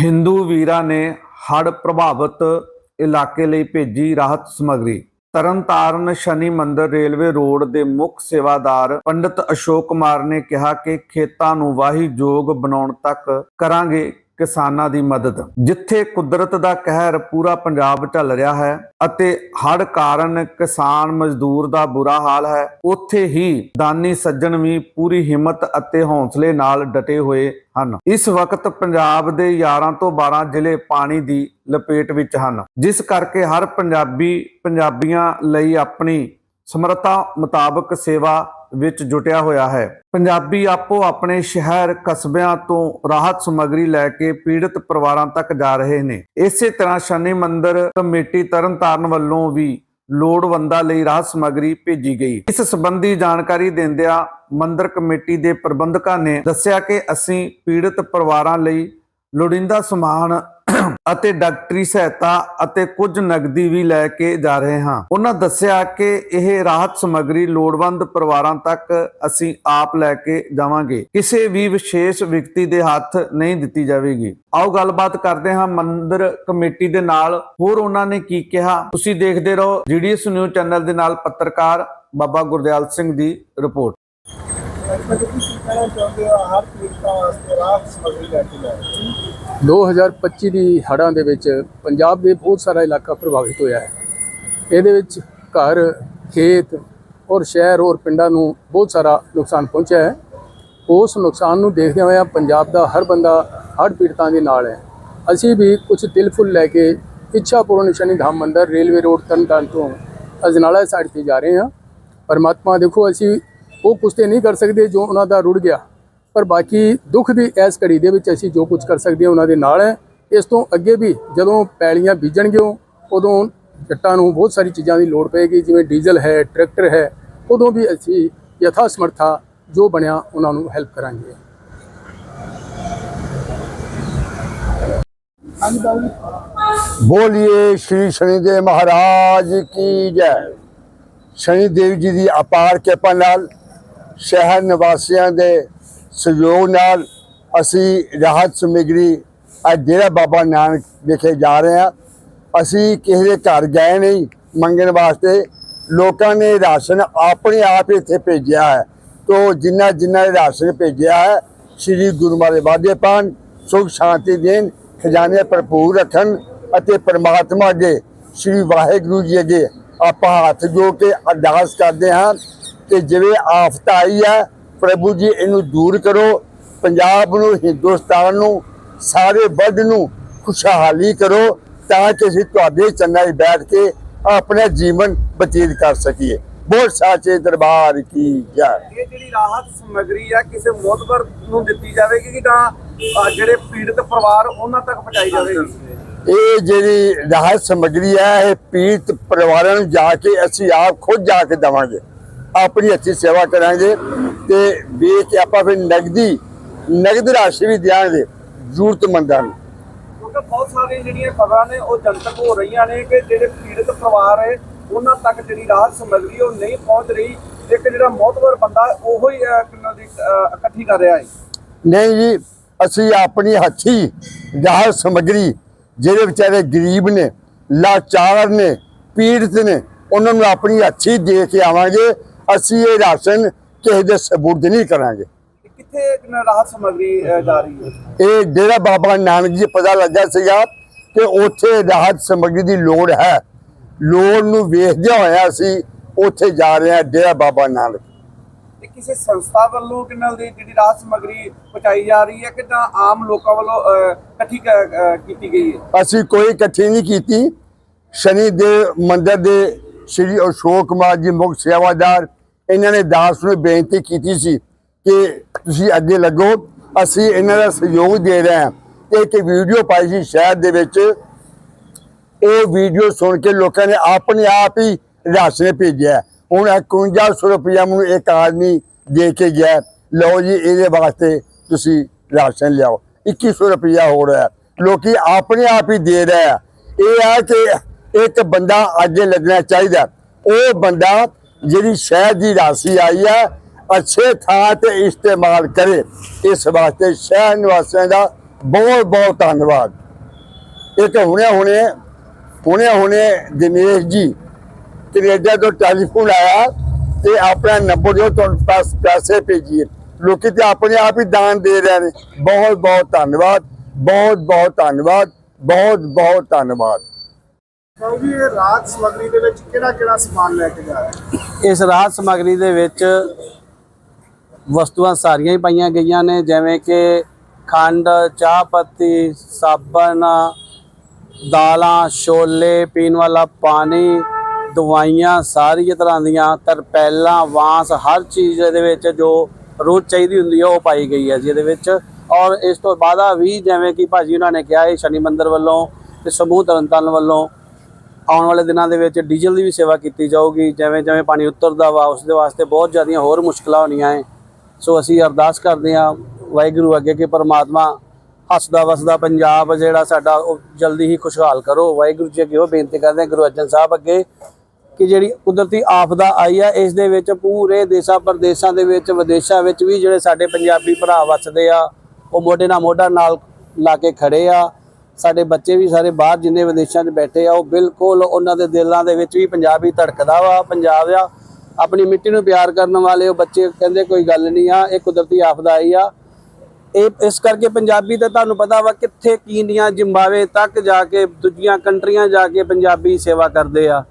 ਹਿੰਦੂ ਵੀਰਾਂ ਨੇ ਹੜ੍ਹ ਪ੍ਰਭਾਵਿਤ ਇਲਾਕੇ ਲਈ ਭੇਜੀ ਰਾਹਤ ਸਮੱਗਰੀ। ਤਰਨਤਾਰਨ ਸ਼ਨੀ ਮੰਦਰ ਰੇਲਵੇ ਰੋਡ ਦੇ ਮੁੱਖ ਸੇਵਾਦਾਰ ਪੰਡਿਤ ਅਸ਼ੋਕ ਕੁਮਾਰ ਨੇ ਕਿਹਾ ਕਿ ਖੇਤਾਂ ਨੂੰ ਵਾਹੀਯੋਗ ਬਣਾਉਣ ਤੱਕ ਕਰਾਂਗੇ ਕਿਸਾਨਾਂ ਦੀ ਮਦਦ। ਜਿੱਥੇ ਕੁਦਰਤ ਦਾ ਕਹਿਰ ਪੂਰਾ ਪੰਜਾਬ ਝੱਲ ਰਿਹਾ ਹੈ ਅਤੇ ਹੜ੍ਹ ਕਾਰਨ ਕਿਸਾਨ ਮਜ਼ਦੂਰ ਦਾ ਬੁਰਾ ਹਾਲ ਹੈ, ਉੱਥੇ ਹੀ ਦਾਨੀ ਸੱਜਣ ਵੀ ਪੂਰੀ ਹਿੰਮਤ ਅਤੇ ਹੌਸਲੇ ਨਾਲ ਡਟੇ ਹੋਏ ਹਨ। ਇਸ ਵਕਤ ਪੰਜਾਬ ਦੇ 11 ਤੋਂ 12 ਜ਼ਿਲ੍ਹੇ ਪਾਣੀ ਦੀ ਲਪੇਟ ਵਿੱਚ ਹਨ। ਜਿਸ ਕਰਕੇ ਹਰ ਪੰਜਾਬੀ ਪੰਜਾਬੀਆਂ ਲਈ ਆਪਣੀ ਸਮਰੱਥਾ ਮੁਤਾਬਕ ਸੇਵਾ ਵਿੱਚ ਜੁਟਿਆ ਹੋਇਆ ਹੈ। ਪੰਜਾਬੀ ਆਪੋ ਆਪਣੇ ਸ਼ਹਿਰ ਕਸਬਿਆਂ ਤੋਂ ਰਾਹਤ ਸਮੱਗਰੀ ਲੈ ਕੇ ਪੀੜਤ ਪਰਿਵਾਰਾਂ ਤੱਕ ਜਾ ਰਹੇ ਨੇ। ਇਸੇ ਤਰ੍ਹਾਂ ਸ਼ਨੀ ਮੰਦਿਰ ਕਮੇਟੀ ਤਰਨਤਾਰਨ ਵੱਲੋਂ ਵੀ ਲੋੜਵੰਦਾਂ ਲਈ ਰਾਹਤ ਸਮੱਗਰੀ ਭੇਜੀ ਗਈ। ਇਸ ਸੰਬੰਧੀ ਜਾਣਕਾਰੀ ਦਿੰਦਿਆਂ ਮੰਦਰ ਕਮੇਟੀ ਦੇ ਪ੍ਰਬੰਧਕਾਂ ਨੇ ਦੱਸਿਆ ਕਿ ਅਸੀਂ ਪੀੜਤ ਪਰਿਵਾਰਾਂ ਲਈ ਲੋੜੀਂਦਾ ਸਮਾਨ ਅਤੇ ਡਾਕਟਰੀ ਸਹਾਇਤਾ ਅਤੇ ਕੁਝ ਨਗਦੀ ਵੀ ਲੈ ਕੇ ਜਾ ਰਹੇ ਹਾਂ। ਉਹਨਾਂ ਦੱਸਿਆ ਕਿ ਇਹ ਰਾਹਤ ਸਮੱਗਰੀ ਲੋੜਵੰਦ ਪਰਿਵਾਰਾਂ ਤੱਕ ਅਸੀਂ ਆਪ ਲੈ ਕੇ ਜਾਵਾਂਗੇ। ਕਿਸੇ ਵੀ ਵਿਸ਼ੇਸ਼ ਵਿਅਕਤੀ ਦੇ ਹੱਥ ਨਹੀਂ ਦਿੱਤੀ ਜਾਵੇਗੀ। ਆਓ ਗੱਲਬਾਤ ਕਰਦੇ ਹਾਂ ਮੰਦਿਰ ਕਮੇਟੀ ਦੇ ਨਾਲ। ਹੋਰ ਉਹਨਾਂ ਨੇ ਕੀ ਕਿਹਾ? ਤੁਸੀਂ ਦੇਖਦੇ ਰਹੋ ਜੀਡੀਐਸ ਨਿਊਜ਼ ਚੈਨਲ ਦੇ ਨਾਲ ਪੱਤਰਕਾਰ ਬਾਬਾ ਗੁਰਦਿਆਲ ਸਿੰਘ ਦੀ ਰਿਪੋਰਟ। 2025 ਦੀ ਹੜ੍ਹਾਂ ਦੇ ਵਿੱਚ ਪੰਜਾਬ ਦੇ ਬਹੁਤ ਸਾਰਾ ਇਲਾਕਾ ਪ੍ਰਭਾਵਿਤ ਹੋਇਆ ਹੈ। ਇਹਦੇ ਵਿੱਚ ਘਰ, ਖੇਤ ਔਰ ਸ਼ਹਿਰ ਔਰ ਪਿੰਡਾਂ ਨੂੰ ਬਹੁਤ ਸਾਰਾ ਨੁਕਸਾਨ ਪਹੁੰਚਿਆ ਹੈ। ਉਸ ਨੁਕਸਾਨ ਨੂੰ ਦੇਖਦੇ ਹੋਏ ਪੰਜਾਬ ਦਾ ਹਰ ਬੰਦਾ ਹੜ੍ਹ ਪੀੜਤਾਂ ਦੇ ਨਾਲ ਹੈ। ਅਸੀਂ ਵੀ ਕੁਝ ਦਿਲ ਫੁੱਲ ਲੈ ਕੇ ਇੱਛਾ ਪੂਰਨ ਸ਼ਨੀ ਧਾਮ ਮੰਦਰ ਰੇਲਵੇ ਰੋਡ ਤਰਨਤਾਰਨ ਤੋਂ ਅਜਨਾਲਾ ਸਾਈਡ ਤੇ ਜਾ ਰਹੇ ਹਾਂ। ਪਰਮਾਤਮਾ ਦੇਖੋ, ਅਸੀਂ ਉਹ ਕੁਛ ਤੇ ਨਹੀਂ ਕਰ ਸਕਦੇ ਜੋ ਉਹਨਾਂ ਦਾ ਰੁੜ ਗਿਆ। ਪਰ ਬਾਕੀ ਦੁੱਖ ਦੀ ਇਸ ਘੜੀ ਦੇ ਵਿੱਚ ਅਸੀਂ ਜੋ ਕੁਝ ਕਰ ਸਕਦੇ ਹਾਂ, ਉਹਨਾਂ ਦੇ ਨਾਲ ਹੈ। ਇਸ ਤੋਂ ਅੱਗੇ ਵੀ ਜਦੋਂ ਪੈਲੀਆਂ ਬੀਜਣਗੇ ਉਦੋਂ ਜੱਟਾਂ ਨੂੰ ਬਹੁਤ ਸਾਰੀ ਚੀਜ਼ਾਂ ਦੀ ਲੋੜ ਪਏਗੀ, ਜਿਵੇਂ ਡੀਜ਼ਲ ਹੈ, ਟਰੈਕਟਰ ਹੈ, ਉਦੋਂ ਵੀ ਅਸੀਂ ਯਥਾ ਸਮਰਥਾ ਜੋ ਬਣਿਆ ਉਹਨਾਂ ਨੂੰ ਹੈਲਪ ਕਰਾਂਗੇ। ਬੋਲੀਏ ਸ਼੍ਰੀ ਸ਼ਨੀਦੇਵ ਮਹਾਰਾਜ ਕੀ ਜੈ। ਸ਼ਨੀਦੇਵ ਜੀ ਦੀ ਅਪਾਰ ਕਿਰਪਾ ਨਾਲ ਸ਼ਹਿਰ ਨਿਵਾਸੀਆਂ ਦੇ ਸਹਿਯੋਗ ਨਾਲ ਅਸੀਂ ਰਾਹਤ ਸਮਗਰੀ ਅੱਜ ਡੇਰਾ ਬਾਬਾ ਨਾਨਕ ਵਿਖੇ ਜਾ ਰਹੇ ਹਾਂ। ਅਸੀਂ ਕਿਸੇ ਦੇ ਘਰ ਗਏ ਨਹੀਂ, ਮੰਗਣ ਵਾਸਤੇ ਲੋਕਾਂ ਨੇ ਰਾਸ਼ਨ ਆਪਣੇ ਆਪ ਇੱਥੇ ਭੇਜਿਆ ਹੈ। ਤੋ ਜਿੰਨਾ ਜਿੰਨਾ ਰਾਸ਼ਨ ਭੇਜਿਆ ਹੈ, ਸ੍ਰੀ ਗੁਰੂ ਮਾਰੇ ਵਾਦੇ ਪਾਣ, ਸੁਖ ਸ਼ਾਂਤੀ ਦੇਣ, ਖਜ਼ਾਨੇ ਭਰਪੂਰ ਰੱਖਣ ਅਤੇ ਪਰਮਾਤਮਾ ਅੱਗੇ, ਸ੍ਰੀ ਵਾਹਿਗੁਰੂ ਜੀ ਅੱਗੇ ਆਪਾਂ ਹੱਥ ਜੋੜ ਕੇ ਅਰਦਾਸ ਕਰਦੇ ਹਾਂ। ਕਿ ਜਿਵੇਂ ਆਫਤ ਆਈ ਹੈ ਪ੍ਰਭੂ ਜੀ ਇਹਨੂੰ ਦੂਰ ਕਰੋ। ਪੰਜਾਬ ਨੂੰ ਹਿੰਦੁਸਤਾਨ ਨੂੰ ਸਾਰੇ ਵੱਡ ਨੂੰ ਖੁਸ਼ਹਾਲੀ ਕਰੋ ਤਾਂ ਕਿ ਅਸੀਂ ਤੁਹਾਡੇ ਚੰਨਾਂ 'ਚ ਬੈਠ ਕੇ ਆਪਣਾ ਜੀਵਨ ਬਤੀਤ ਕਰ ਸਕੀਏ। ਬਹੁਤ ਸਾਚੇ ਦਰਬਾਰ ਕੀ ਜੈ। ਇਹ ਜਿਹੜੀ ਰਾਹਤ ਸਮੱਗਰੀ ਆ ਕਿਸੇ ਮੋਤਬਰ ਨੂੰ ਦਿੱਤੀ ਜਾਵੇਗੀ ਕਿ ਤਾਂ ਜਿਹੜੇ ਪੀੜਤ ਪਰਿਵਾਰ ਉਹਨਾਂ ਤੱਕ ਪਹੁੰਚਾਈ ਜਾਵੇਗੀ? ਇਹ ਜਿਹੜੀ ਰਾਹਤ ਸਮੱਗਰੀ ਹੈ ਇਹ ਪੀੜਤ ਪਰਿਵਾਰਾਂ ਨੂੰ ਜਾ ਕੇ ਅਸੀਂ ਆਪ ਖੁਦ ਜਾ ਕੇ ਦਵਾਂਗੇ। ਆਪਣੀ ਅੱਛੀ ਸੇਵਾ ਕਰਾਂਗੇ ਤੇ ਵੇਖ ਕੇ ਆਪਾਂ ਫਿਰ ਨਗਦੀ ਨਗਦ ਰਾਸ਼ੀ ਵੀ ਦਿਆਂਗੇ ਜ਼ਰੂਰਤਮੰਦਾਂ ਨੂੰ। ਕਿਉਂਕਿ ਬਹੁਤ ਸਾਰੀਆਂ ਜਿਹੜੀਆਂ ਖਬਰਾਂ ਨੇ ਉਹ ਜਨਤਕ ਹੋ ਰਹੀਆਂ ਨੇ ਕਿ ਜਿਹੜੇ ਪੀੜਤ ਪਰਿਵਾਰ ਹੈ ਉਹਨਾਂ ਤੱਕ ਜਿਹੜੀ ਰਾਹਤ ਸਮੱਗਰੀ ਉਹ ਨਹੀਂ ਪਹੁੰਚ ਰਹੀ ਇੱਕ ਜਿਹੜਾ ਮੋਤਬਰ ਬੰਦਾ ਉਹੋ ਹੀ ਕਿੰਨਾ ਦੀ ਇਕੱਠੀ ਕਰ ਰਿਹਾ ਹੈ। ਨਹੀਂ ਜੀ ਅਸੀਂ ਆਪਣੀ ਹੱਥੀ ਰਾਹਤ ਸਮੱਗਰੀ ਜਿਹੜੇ ਵਿਚਾਰੇ ਗਰੀਬ ਨੇ ਲਾਚਾਰ ਨੇ ਪੀੜਤ ਨੇ ਉਹਨਾਂ ਨੂੰ ਆਪਣੀ ਹੱਥੀ ਦੇ ਕੇ ਆਵਾਂਗੇ ਅਸੀਂ ਇਹ ਰਾਸ਼ਨ ਕਿਸੇ ਦੇ ਸਬੂਤ ਨਹੀਂ ਕਰਾਂਗੇ। ਕਿੱਥੇ ਰਾਹਤ ਸਮੱਗਰੀ ਅਹ, ਜਾ ਰਹੀ ਹੈ? ਇਹ ਡੇਰਾ ਬਾਬਾ ਨਾਨਕ ਜੀ ਪਤਾ ਲੱਗਾ ਸੀਗਾ ਕਿ ਉੱਥੇ ਰਾਹਤ ਸਮੱਗਰੀ ਦੀ ਲੋੜ ਹੈ। ਲੋੜ ਨੂੰ ਵੇਖਦਿਆਂ ਹੋਇਆ ਅਸੀਂ ਉੱਥੇ ਜਾ ਰਹੇ ਹਾਂ ਡੇਰਾ ਬਾਬਾ ਨਾਨਕ। ਕਿਸੇ ਸੰਸਥਾ ਵੱਲੋਂ ਕਿੰਨਾ ਦੀ ਜਿਹੜੀ ਰਾਹਤ ਸਮੱਗਰੀ ਪਹੁੰਚਾਈ ਜਾ ਰਹੀ ਹੈ ਕਿ ਤਾਂ ਆਮ ਲੋਕਾਂ ਵੱਲੋਂ ਇਕੱਠੀ ਕੀਤੀ ਗਈ ਹੈ? ਅਸੀਂ ਕੋਈ ਇਕੱਠੀ ਨਹੀਂ ਕੀਤੀ। ਸ਼ਨੀ ਦੇ ਮੰਦਿਰ ਦੇ ਸ੍ਰੀ ਅਸ਼ੋਕ ਕੁਮਾਰ ਜੀ ਮੁੱਖ ਸੇਵਾਦਾਰ ਇਹਨਾਂ ਨੇ ਦਾਸ ਨੂੰ ਬੇਨਤੀ ਕੀਤੀ ਸੀ ਕਿ ਤੁਸੀਂ ਅੱਗੇ ਲੱਗੋ। ਅਸੀਂ ਇਹਨਾਂ ਦਾ ਸਹਿਯੋਗ ਦੇ ਰਹੇ ਹਾਂ। ਇੱਕ ਵੀਡੀਓ ਪਾਈ ਸੀ ਸ਼ਹਿਰ ਦੇ ਵਿੱਚ। ਉਹ ਵੀਡੀਓ ਸੁਣ ਕੇ ਲੋਕਾਂ ਨੇ ਆਪਣੇ ਆਪ ਹੀ ਰਾਸ਼ਨ ਭੇਜਿਆ। ਹੁਣ 5100 ਰੁਪਇਆ ਮੈਨੂੰ ਇੱਕ ਆਦਮੀ ਦੇ ਕੇ ਗਿਆ। ਲਓ ਜੀ, ਇਹਦੇ ਵਾਸਤੇ ਤੁਸੀਂ ਰਾਸ਼ਨ ਲਿਆਓ। 2100 ਰੁਪਇਆ ਹੋ ਰਿਹਾ। ਲੋਕੀ ਆਪਣੇ ਆਪ ਹੀ ਦੇ ਰਹੇ ਆ। ਇਹ ਆ ਕਿ ਇੱਕ ਬੰਦਾ ਅੱਗੇ ਲੱਗਣਾ ਚਾਹੀਦਾ। ਉਹ ਬੰਦਾ ਜਿਹੜੀ ਸ਼ਹਿਰ ਦੀ ਰਾਸ਼ੀ ਆਈ ਹੈ, ਅੱਛੇ ਥਾਂ ਤੇ ਇਸਤੇਮਾਲ ਕਰੇ। ਇਸ ਵਾਸਤੇ ਸ਼ਹਿਰ ਨਿਵਾਸੀਆਂ ਦਾ ਬਹੁਤ ਬਹੁਤ ਧੰਨਵਾਦ। ਇੱਕ ਹੁਣੇ ਹੁਣੇ ਹੁਣੇ ਹੁਣੇ ਦਿਨੇਸ਼ ਜੀ ਕੈਨੇਡਾ ਤੋਂ ਟੈਲੀਫੋਨ ਆਇਆ ਤੇ ਆਪਣਾ ਨੰਬਰ ਦਿਓ, ਤੁਹਾਨੂੰ ਪਾਸ, ਪੈਸੇ ਭੇਜੀਏ। ਲੋਕੀ ਤੇ ਆਪਣੇ ਆਪ ਹੀ ਦਾਨ ਦੇ ਰਹੇ ਨੇ। ਬਹੁਤ ਬਹੁਤ ਧੰਨਵਾਦ ਬਹੁਤ ਬਹੁਤ ਧੰਨਵਾਦ ਬਹੁਤ ਬਹੁਤ ਧੰਨਵਾਦ। ਕਹੋ ਜੀ, ਇਹ ਰਾਤ ਸਮਗਰੀ ਦੇ ਵਿੱਚ ਕਿਹੜਾ ਕਿਹੜਾ ਸਮਾਨ ਲੈ ਕੇ ਜਾ ਰਹੇ ਇਸ ਰਾਹਤ ਸਮੱਗਰੀ ਦੇ ਵਿੱਚ ਵਸਤੂਆਂ ਸਾਰੀਆਂ ਹੀ ਪਾਈਆਂ ਗਈਆਂ ਨੇ, ਜਿਵੇਂ ਕਿ ਖੰਡ, ਚਾਹ ਪੱਤੀ, ਸਾਬਣ, ਦਾਲਾਂ, ਛੋਲੇ, ਪੀਣ ਵਾਲਾ ਪਾਣੀ, ਦਵਾਈਆਂ, ਸਾਰੀਆਂ ਤਰ੍ਹਾਂ ਦੀਆਂ ਤਰਪੈਲਾਂ, ਵਾਂਸ, ਹਰ ਚੀਜ਼ ਇਹਦੇ ਵਿੱਚ ਜੋ ਰੋਜ਼ ਚਾਹੀਦੀ ਹੁੰਦੀ ਹੈ ਉਹ ਪਾਈ ਗਈ ਹੈ ਜੀ ਇਹਦੇ ਵਿੱਚ। ਔਰ ਇਸ ਤੋਂ ਬਾਅਦ ਵੀ ਜਿਵੇਂ ਕਿ ਭਾਜੀ ਉਹਨਾਂ ਨੇ ਕਿਹਾ, ਇਹ ਸ਼ਨੀ ਮੰਦਿਰ ਵੱਲੋਂ ਤੇ ਸਮੂਹ ਤਰਨਤਾਰਨ ਵੱਲੋਂ ਆਉਣ ਵਾਲੇ ਦਿਨਾਂ ਦੇ ਵਿੱਚ ਡੀਜ਼ਲ ਦੀ ਵੀ ਸੇਵਾ ਕੀਤੀ ਜਾਊਗੀ, ਜਿਵੇਂ ਜਿਵੇਂ ਪਾਣੀ ਉਤਰਦਾ ਵਾ ਉਸ ਦੇ ਵਾਸਤੇ ਬਹੁਤ ਜ਼ਿਆਦੀਆਂ ਹੋਰ ਮੁਸ਼ਕਲਾਂ ਹੋਣੀਆਂ ਹੈ ਸੋ ਅਸੀਂ ਅਰਦਾਸ ਕਰਦੇ ਹਾਂ ਵਾਹਿਗੁਰੂ ਅੱਗੇ ਕਿ ਪਰਮਾਤਮਾ ਹੱਸਦਾ ਵਸਦਾ ਪੰਜਾਬ ਜਿਹੜਾ ਸਾਡਾ, ਉਹ ਜਲਦੀ ਹੀ ਖੁਸ਼ਹਾਲ ਕਰੋ। ਵਾਹਿਗੁਰੂ ਜੀ ਅੱਗੇ ਉਹ ਬੇਨਤੀ ਕਰਦੇ ਹਾਂ ਗੁਰੂ ਅਰਜਨ ਸਾਹਿਬ ਅੱਗੇ ਕਿ ਜਿਹੜੀ ਕੁਦਰਤੀ ਆਫਦਾ ਆਈ ਹੈ ਇਸ ਦੇ ਵਿੱਚ ਪੂਰੇ ਦੇਸ਼ਾਂ ਪ੍ਰਦੇਸ਼ਾਂ ਦੇ ਵਿੱਚ, ਵਿਦੇਸ਼ਾਂ ਵਿੱਚ ਵੀ ਜਿਹੜੇ ਸਾਡੇ ਪੰਜਾਬੀ ਭਰਾ ਵਸਦੇ ਆ, ਉਹ ਮੋਢੇ ਨਾਲ ਮੋਢਾ ਨਾਲ ਲਾ ਕੇ ਖੜੇ ਆ। ਸਾਡੇ ਬੱਚੇ ਵੀ ਸਾਰੇ ਬਾਹਰ ਜਿੰਨੇ ਵਿਦੇਸ਼ਾਂ 'ਚ ਬੈਠੇ ਆ, ਉਹ ਬਿਲਕੁਲ ਉਹਨਾਂ ਦੇ ਦਿਲਾਂ ਦੇ ਵਿੱਚ ਵੀ ਪੰਜਾਬੀ ਧੜਕਦਾ ਵਾ, ਪੰਜਾਬ ਆ ਆਪਣੀ ਮਿੱਟੀ ਨੂੰ ਪਿਆਰ ਕਰਨ ਵਾਲੇ ਉਹ ਬੱਚੇ ਕਹਿੰਦੇ ਕੋਈ ਗੱਲ ਨਹੀਂ ਆ, ਇਹ ਕੁਦਰਤੀ ਆਫਦਾ ਆਈ ਆ। ਇਹ, ਇਸ ਕਰਕੇ ਪੰਜਾਬੀ ਤਾਂ ਤੁਹਾਨੂੰ ਪਤਾ ਵਾ ਕਿੱਥੇ ਕੀਨੀਆਂ ਜ਼ਿੰਬਾਵੇ ਤੱਕ ਜਾ ਕੇ, ਦੂਜੀਆਂ ਕੰਟਰੀਆਂ ਜਾ ਕੇ ਪੰਜਾਬੀ ਸੇਵਾ ਕਰਦੇ ਆ।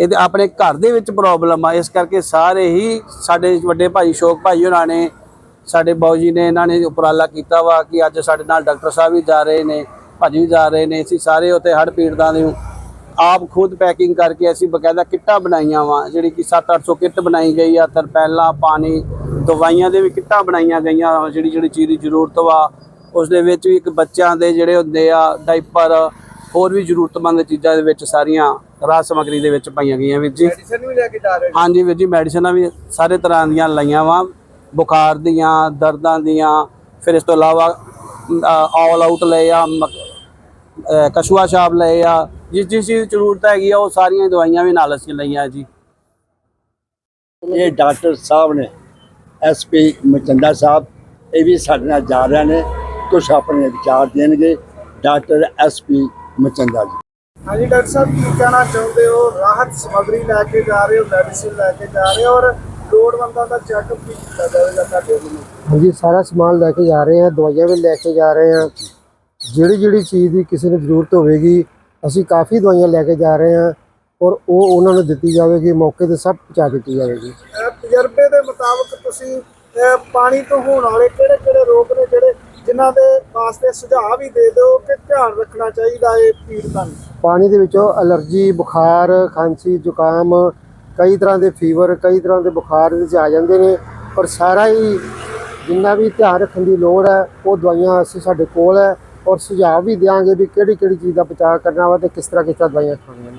ਇਹਦੇ ਆਪਣੇ ਘਰ ਦੇ ਵਿੱਚ ਪ੍ਰੋਬਲਮ ਆ, ਇਸ ਕਰਕੇ ਸਾਰੇ ਹੀ ਸਾਡੇ ਵੱਡੇ ਭਾਈ ਸ਼ੋਕ ਭਾਈ ਉਹਨਾਂ ਨੇ, ਸਾਡੇ ਬਾਊ ਜੀ ਨੇ ਇਹਨਾਂ ਨੇ ਉਪਰਾਲਾ ਕੀਤਾ ਵਾ ਕਿ ਅੱਜ ਸਾਡੇ ਨਾਲ ਡਾਕਟਰ ਸਾਹਿਬ ਵੀ ਜਾ ਰਹੇ ਨੇ। ਭਾਜੀ ਵੀ ਜਾ ਰਹੇ ਨੇ ਅਸੀਂ ਸਾਰੇ ਉੱਥੇ ਹੜ੍ਹ ਪੀੜਤਾਂ ਦੇ ਆਪ ਖੁਦ ਪੈਕਿੰਗ ਕਰਕੇ ਅਸੀਂ ਬਕਾਇਦਾ ਕਿੱਟਾਂ ਬਣਾਈਆਂ ਵਾ ਜਿਹੜੀ ਕਿ 7-800 ਕਿੱਟ ਬਣਾਈ ਗਈ ਆ ਤਰਪੈਲਾਂ ਪਾਣੀ ਦਵਾਈਆਂ ਦੇ ਵੀ ਕਿੱਟਾਂ ਬਣਾਈਆਂ ਗਈਆਂ ਜਿਹੜੀ ਜਿਹੜੀ ਚੀਜ਼ ਦੀ ਜ਼ਰੂਰਤ ਵਾ। ਉਸ ਦੇ ਵਿੱਚ ਵੀ ਇੱਕ ਬੱਚਿਆਂ ਦੇ ਜਿਹੜੇ ਹੁੰਦੇ ਆ ਡਾਈਪਰ ਹੋਰ ਵੀ ਜ਼ਰੂਰਤਮੰਦ ਚੀਜ਼ਾਂ ਦੇ ਵਿੱਚ ਸਾਰੀਆਂ ਰਾਜ ਸਮੱਗਰੀ ਦੇ ਵਿੱਚ ਪਾਈਆਂ ਗਈਆਂ ਵੀਰ ਜੀ। ਮੈਡੀਸਨ ਵੀ ਲੈ ਕੇ ਜਾ ਰਹੇ ਹੋ ਹਾਂਜੀ ਵੀਰ ਜੀ ਮੈਡੀਸਨਾਂ ਵੀ ਸਾਰੇ ਤਰ੍ਹਾਂ ਦੀਆਂ ਲਾਈਆਂ ਵਾ ਬੁਖਾਰ ਦੀਆਂ ਦਰਦਾਂ ਦੀਆਂ ਫਿਰ ਇਸ ਤੋਂ ਇਲਾਵਾ ਆਲ ਆਊਟ ਲਏ ਆ ਕਛੂਆ ਛਾਪ ਲਏ ਆ। ਜਿਸ ਜਿਸ ਚੀਜ਼ ਦੀ ਜ਼ਰੂਰਤ ਹੈਗੀ ਆ ਉਹ ਸਾਰੀਆਂ ਦਵਾਈਆਂ ਵੀ ਨਾਲ ਅਸੀਂ ਲਈਆਂ ਜੀ। ਇਹ ਡਾਕਟਰ ਸਾਹਿਬ ਨੇ ਐਸਪੀ ਮਚੰਦਾ ਸਾਹਿਬ ਇਹ ਵੀ ਸਾਡੇ ਨਾਲ ਜਾ ਰਹੇ ਨੇ। ਕੁਝ ਆਪਣੇ ਵਿਚਾਰ ਦੇਣਗੇ ਡਾਕਟਰ ਐਸਪੀ ਮਚੰਦਾ ਜੀ। ਹਾਂਜੀ ਡਾਕਟਰ ਸਾਹਿਬ ਕੀ ਕਹਿਣਾ ਚਾਹੁੰਦੇ ਹੋ? ਰਾਹਤ ਸਮਗਰੀ ਲੈ ਕੇ ਜਾ ਰਹੇ ਹੋ ਮੈਡੀਸਿਨ ਲੈ ਕੇ ਜਾ ਰਹੇ ਹੋ ਔਰ ਲੋੜਵੰਦਾਂ ਦਾ ਚੈੱਕਅਪ ਵੀ ਕੀਤਾ ਜਾਵੇਗਾ ਤੁਹਾਡੇ ਵੱਲੋਂ? ਹਾਂਜੀ ਸਾਰਾ ਸਮਾਨ ਲੈ ਕੇ ਜਾ ਰਹੇ ਹਾਂ ਦਵਾਈਆਂ ਵੀ ਲੈ ਕੇ ਜਾ ਰਹੇ ਹਾਂ। ਜਿਹੜੀ ਜਿਹੜੀ ਚੀਜ਼ ਦੀ ਕਿਸੇ ਨੂੰ ਜ਼ਰੂਰਤ ਹੋਵੇਗੀ ਅਸੀਂ ਕਾਫੀ ਦਵਾਈਆਂ ਲੈ ਕੇ ਜਾ ਰਹੇ ਹਾਂ ਔਰ ਉਹ ਉਹਨਾਂ ਨੂੰ ਦਿੱਤੀ ਜਾਵੇਗੀ ਮੌਕੇ ਤੇ ਸਭ ਪਹੁੰਚਾ ਦਿੱਤੀ ਜਾਵੇਗੀ। ਤਜਰਬੇ ਦੇ ਮੁਤਾਬਕ ਤੁਸੀਂ ਪਾਣੀ ਤੋਂ ਹੋਣ ਵਾਲੇ ਕਿਹੜੇ ਕਿਹੜੇ ਰੋਗ ਨੇ ਜਿਹੜੇ ਜਿਨ੍ਹਾਂ ਦੇ ਵਾਸਤੇ ਸੁਝਾਅ ਵੀ ਦੇ ਦਿਓ ਕਿ ਧਿਆਨ ਰੱਖਣਾ ਚਾਹੀਦਾ ਹੈ ਪੀੜਤਾਂ ਨੂੰ? ਪਾਣੀ ਦੇ ਵਿੱਚੋਂ ਅਲਰਜੀ ਬੁਖਾਰ ਖਾਂਸੀ ਜ਼ੁਕਾਮ ਕਈ ਤਰ੍ਹਾਂ ਦੇ ਫੀਵਰ ਕਈ ਤਰ੍ਹਾਂ ਦੇ ਬੁਖਾਰ ਇਹਦੇ 'ਚ ਆ ਜਾਂਦੇ ਨੇ ਔਰ ਸਾਰਾ ਹੀ ਜਿੰਨਾ ਵੀ ਧਿਆਨ ਰੱਖਣ ਦੀ ਲੋੜ ਹੈ ਉਹ ਦਵਾਈਆਂ ਅਸੀਂ ਸਾਡੇ ਕੋਲ ਹੈ। ਔਰ ਸੁਝਾਅ ਵੀ ਦਿਆਂਗੇ ਵੀ ਕਿਹੜੀ ਕਿਹੜੀ ਚੀਜ਼ ਦਾ ਬਚਾਅ ਕਰਨਾ ਵਾ ਤੇ ਕਿਸ ਤਰ੍ਹਾਂ ਕਿਸ ਤਰ੍ਹਾਂ ਦਵਾਈਆਂ ਖਾਣੀਆਂ ਨੇ।